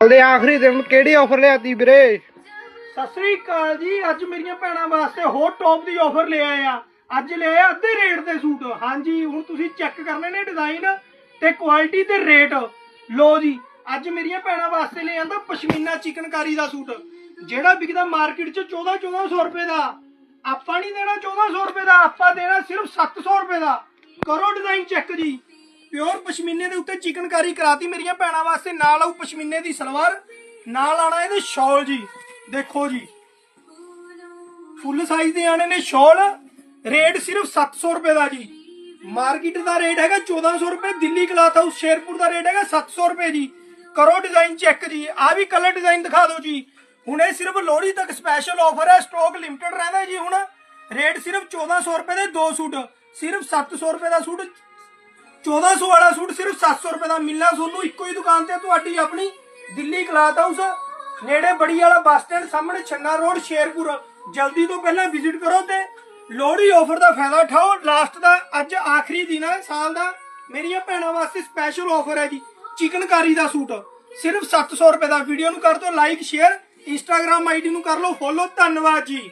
ਦੇ ਆਖਰੀ ਦਿਨ, ਕਿਹੜੀ ਆਫਰ ਲਿਆਤੀ ਵੀਰੇ? ਸਤਿ ਸ੍ਰੀ ਅਕਾਲ ਜੀ, ਅੱਜ ਮੇਰੀਆਂ ਭੈਣਾਂ ਵਾਸਤੇ ਹੋਰ ਟੌਪ ਦੀ ਆਫਰ ਲੈ ਆਏ ਆ। ਅੱਜ ਲੈ ਆਏ ਅੱਧੇ ਰੇਟ ਦੇ ਸੂਟ। ਹਾਂਜੀ, ਹੁਣ ਤੁਸੀਂ ਚੈੱਕ ਕਰਨੇ ਨੇ ਡਿਜ਼ਾਈਨ ਤੇ ਕੁਆਲਿਟੀ ਤੇ ਰੇਟ ਲੋ ਜੀ, ਅੱਜ ਮੇਰੀਆਂ ਭੈਣਾਂ ਵਾਸਤੇ ਲੈ ਆਂਦਾ ਪਸ਼ਮੀਨਾ ਚਿਕਨਕਾਰੀ ਦਾ ਸੂਟ। ਜਿਹੜਾ ਵਿਕਦਾ ਮਾਰਕੀਟ 'ਚ 14 1400 ਰੁਪਏ ਦਾ। ਆਪਾਂ ਨਹੀਂ ਦੇਣਾ 1400 ਰੁਪਏ ਦਾ, ਆਪਾਂ ਦੇਣਾ ਸਿਰਫ 700 ਰੁਪਏ ਦਾ। ਕਰੋ ਡਿਜ਼ਾਈਨ ਚੈੱਕ ਜੀ। ਪਿਓਰ ਪਸ਼ਮੀਨੇ ਦੇ ਉੱਤੇ ਚਿਕਨਕਾਰੀ ਕਰਾਤੀ ਮੇਰੀਆਂ ਭੈਣਾਂ ਵਾਸਤੇ। ਨਾਲ ਆਉ ਪਸ਼ਮੀਨੇ ਦੀ ਸਲਵਾਰ, ਨਾਲ ਆਣਾ ਇਹਦੇ ਸ਼ਾਲ ਜੀ। ਦੇਖੋ ਜੀ। ਫੁੱਲ ਸਾਈਜ਼ ਦੇ ਆਣੇ ਨੇ ਸ਼ਾਲ। ਰੇਟ ਸਿਰਫ 700 ਰੁਪਏ ਦਾ ਜੀ। ਮਾਰਕੀਟ ਦਾ ਰੇਟ ਹੈਗਾ 1400 ਰੁਪਏ, ਦਿੱਲੀ ਕਲਾਥ ਹਾਊਸ ਸ਼ੇਰਪੁਰ ਦਾ ਰੇਟ ਹੈਗਾ 700 ਰੁਪਏ ਜੀ। ਕਰੋ ਡਿਜ਼ਾਈਨ ਚੈੱਕ ਜੀ। ਆ ਵੀ ਕਲਰ ਡਿਜ਼ਾਈਨ ਦਿਖਾ ਦਿਓ ਜੀ। ਹੁਣ ਇਹ ਸਿਰਫ ਲੋਹੜੀ ਤੱਕ ਸਪੈਸ਼ਲ ਆਫਰ ਹੈ ਸਟਾਕ ਲਿਮਟਿਡ ਰਹਿੰਦਾ ਜੀ ਹੁਣ। ਰੇਟ ਸਿਰਫ 1400 ਰੁਪਏ ਦੇ ਦੋ ਸੂਟ। ਸਿਰਫ 700 ਰੁਪਏ ਦਾ ਸੂਟ 1400 ਵਾਲਾ ਸੂਟ ਸਿਰਫ 700 ਰੁਪਏ ਦਾ ਮਿਲਣਾ ਤੁਹਾਨੂੰ ਇੱਕੋ ਹੀ ਦੁਕਾਨ ਤੇ, ਤੁਹਾਡੀ ਆਪਣੀ ਦਿੱਲੀ ਕਲਾਥ ਹਾਊਸ, ਨੇੜੇ ਬੜੀ ਵਾਲਾ ਬੱਸ ਸਟੈਂਡ ਸਾਹਮਣੇ ਛੰਨਾ ਰੋਡ, ਸ਼ੇਰਪੁਰ। ਜਲਦੀ ਤੋਂ ਪਹਿਲਾਂ ਵਿਜ਼ਿਟ ਕਰੋ ਤੇ ਲੋਹੜੀ ਆਫਰ ਦਾ ਫਾਇਦਾ ਉਠਾਓ। ਲਾਸਟ ਦਾ, ਅੱਜ ਆਖਰੀ ਦਿਨ ਹੈ ਸਾਲ ਦਾ। ਮੇਰੀਆਂ ਭੈਣਾਂ ਵਾਸਤੇ ਸਪੈਸ਼ਲ ਆਫਰ ਹੈ ਜੀ, ਚਿਕਨਕਾਰੀ ਦਾ ਸੂਟ। ਸਿਰਫ 700 ਰੁਪਏ ਦਾ। ਵੀਡੀਓ ਨੂੰ ਕਰ ਦਿਓ ਲਾਈਕ ਸ਼ੇਅਰ ਇੰਸਟਾਗ੍ਰam ਆਈਡੀ ਨੂੰ ਕਰ ਲਓ ਫੋਲੋ ਧੰਨਵਾਦ ਜੀ।